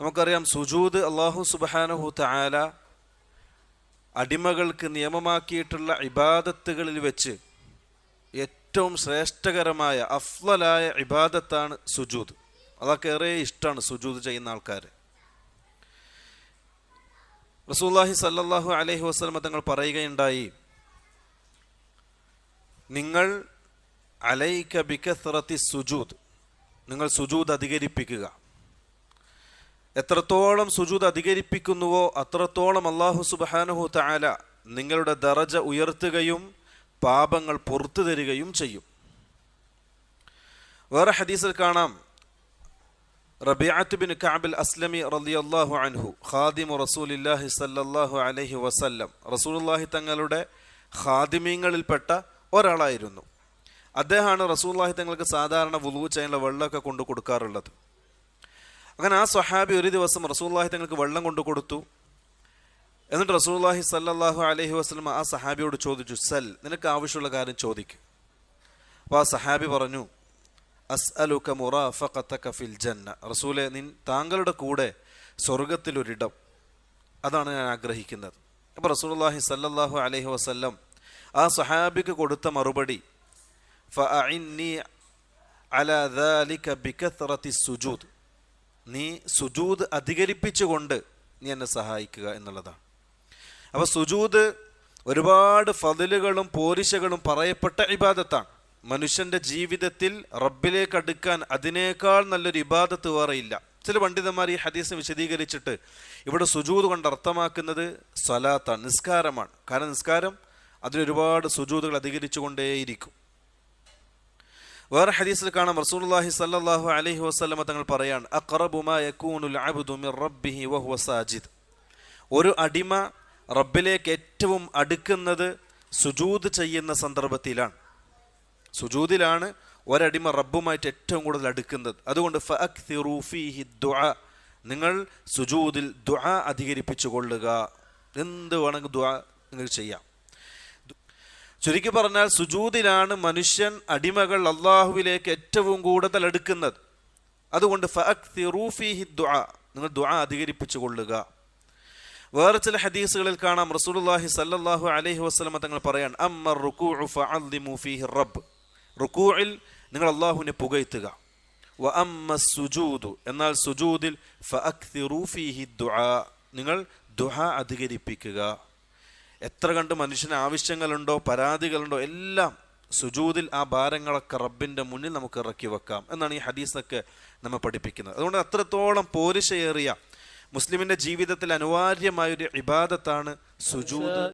നമുക്കറിയാം സുജൂദ് അള്ളാഹു സുബാനഹു താല അടിമകൾക്ക് നിയമമാക്കിയിട്ടുള്ള ഇബാദത്തുകളിൽ വെച്ച് ഏറ്റവും ശ്രേഷ്ഠകരമായ അഫ്ലലായ ഇബാദത്താണ് സുജൂദ്. അതൊക്കെ ഏറെ ഇഷ്ടമാണ് സുജൂദ് ചെയ്യുന്ന ആൾക്കാർ റസൂല്ലാഹി സല്ലാഹു അലഹി വസ്ലമ തങ്ങൾ പറയുകയുണ്ടായി നിങ്ങൾ അലൈക ബിക്കസ്റത്തി സുജൂദ് നിങ്ങൾ സുജൂദ് അധികരിപ്പിക്കുക. എത്രത്തോളം സുജൂദ് അധികരിപ്പിക്കുന്നുവോ അത്രത്തോളം അള്ളാഹു സുബാനുഹു താല നിങ്ങളുടെ ദറജ ഉയർത്തുകയും പാപങ്ങൾ പുറത്തു തരികയും ചെയ്യും. വേറെ ഹദീസിൽ കാണാം. റബിയാത്ത് ബിൻ കാബിൽ അസ്ലമി റളിയല്ലാഹു അൻഹു ഖാദിമു റസൂലില്ലാഹി സല്ലല്ലാഹു അലൈഹി വസല്ലം റസൂലുള്ളാഹി തങ്ങളുടെ ഖാദിമീങ്ങളിൽപ്പെട്ട ഒരാളായിരുന്നു. അദ്ദേഹമാണ് റസൂലുള്ളാഹി തങ്ങൾക്ക് സാധാരണ വുളു ചെയ്യാനുള്ള വെള്ളമൊക്കെ കൊണ്ടു കൊടുക്കാറുള്ളത്. അങ്ങനെ ആ സ്വഹാബി ഒരു ദിവസം റസൂല്ലാഹി തങ്ങൾക്ക് വെള്ളം കൊണ്ടു കൊടുത്തു. എന്നിട്ട് റസൂല്ലാഹി സല്ലാഹു അലഹി വസ്ലം ആ സഹാബിയോട് ചോദിച്ചു സൽ നിനക്ക് ആവശ്യമുള്ള കാര്യം ചോദിക്കും. അപ്പോൾ ആ സഹാബി പറഞ്ഞു അസ് അസ്അലുക മുറാഫഖതക ഫിൽ ജന്ന റസൂലെ നിൻ താങ്കളുടെ കൂടെ സ്വർഗത്തിലൊരിടം അതാണ് ഞാൻ ആഗ്രഹിക്കുന്നത്. അപ്പോൾ റസൂലുള്ളാഹി സല്ലാഹു അലഹി വസ്ല്ലം ആ സഹാബിക്ക് കൊടുത്ത മറുപടി ഫ അലാ ദാലിക ബികത്റത്തി സുജൂദ്. നീ സുജൂത് അധികരിപ്പിച്ചുകൊണ്ട് നീ എന്നെ സഹായിക്കുക എന്നുള്ളതാണ്. അപ്പോൾ സുജൂത് ഒരുപാട് ഫതിലുകളും പോരിശകളും പറയപ്പെട്ട ഇബാദത്താണ്. മനുഷ്യന്റെ ജീവിതത്തിൽ റബ്ബിലേക്ക് അടുക്കാൻ അതിനേക്കാൾ നല്ലൊരു ഇബാദത്ത് വേറെയില്ല ചില പണ്ഡിതന്മാർ ഈ ഹദീസ് വിശദീകരിച്ചിട്ട് ഇവിടെ സുജൂത് കൊണ്ട് അർത്ഥമാക്കുന്നത് സ്വലാത്താണ് നിസ്കാരമാണ്. കാരണം നിസ്കാരം അതിലൊരുപാട് സുജൂതുകൾ അധികരിച്ചുകൊണ്ടേയിരിക്കും. വേറെ ഹദീസിൽ കാണാം റസൂലുള്ളാഹി സല്ലല്ലാഹു അലൈഹി വസല്ലമ തങ്ങൾ പറയാണ് അഖറബുമാ യകൂനുൽ അബ്ദു മിർ റബ്ബിഹി ഒരു അടിമ റബ്ബിലേക്ക് ഏറ്റവും അടുക്കുന്നത് സുജൂദ് ചെയ്യുന്ന സന്ദർഭത്തിലാണ്. സുജൂദിലാണ് ഒരടിമ റബ്ബുമായിട്ട് ഏറ്റവും കൂടുതൽ അടുക്കുന്നത്. അതുകൊണ്ട് ഫീഹി ദുആ നിങ്ങൾ സുജൂദിൽ ദുആ അധികരിപ്പിച്ചു കൊള്ളുക എന്ത് വേണമെങ്കിൽ ദുആ നിങ്ങൾ ചെയ്യാം. ചുരുക്കി പറഞ്ഞാൽ സുജൂദിലാണ് മനുഷ്യൻ അടിമകൾ അള്ളാഹുവിലേക്ക് ഏറ്റവും കൂടുതൽ അടുക്കുന്നത്. അതുകൊണ്ട് ദുആ നിങ്ങൾ ദുആ അധികരിപ്പിച്ചു കൊള്ളുക. വേറെ ചില ഹദീസുകളിൽ കാണാം റസൂലുള്ളാഹി സല്ലല്ലാഹു അലൈഹി വസല്ലമ തങ്ങൾ പറയാൻ അമ്മർ റുകൂഉ ഫീഹി റബ്ബ്. റുകൂഇൽ നിങ്ങൾ അള്ളാഹുവിനെ പുകഴ്ത്തുക. വ അമ്മ സുജൂദു എന്നാൽ സുജൂദിൽ ഫഅക്തിറു ഫീഹി ദുആ നിങ്ങൾ ദുആ അധികരിപ്പിക്കുക. എത്ര കണ്ട് മനുഷ്യന് ആവശ്യങ്ങളുണ്ടോ പരാതികളുണ്ടോ എല്ലാം സുജൂതിൽ ആ ഭാരങ്ങളൊക്കെ റബ്ബിന്റെ മുന്നിൽ നമുക്ക് ഇറക്കി വെക്കാം എന്നാണ് ഈ ഹദീസൊക്കെ നമ്മൾ പഠിപ്പിക്കുന്നത്. അതുകൊണ്ട് അത്രത്തോളം പോരിശയേറിയ മുസ്ലിമിന്റെ ജീവിതത്തിൽ അനിവാര്യമായൊരു ഇബാദത്താണ് സുജൂദ്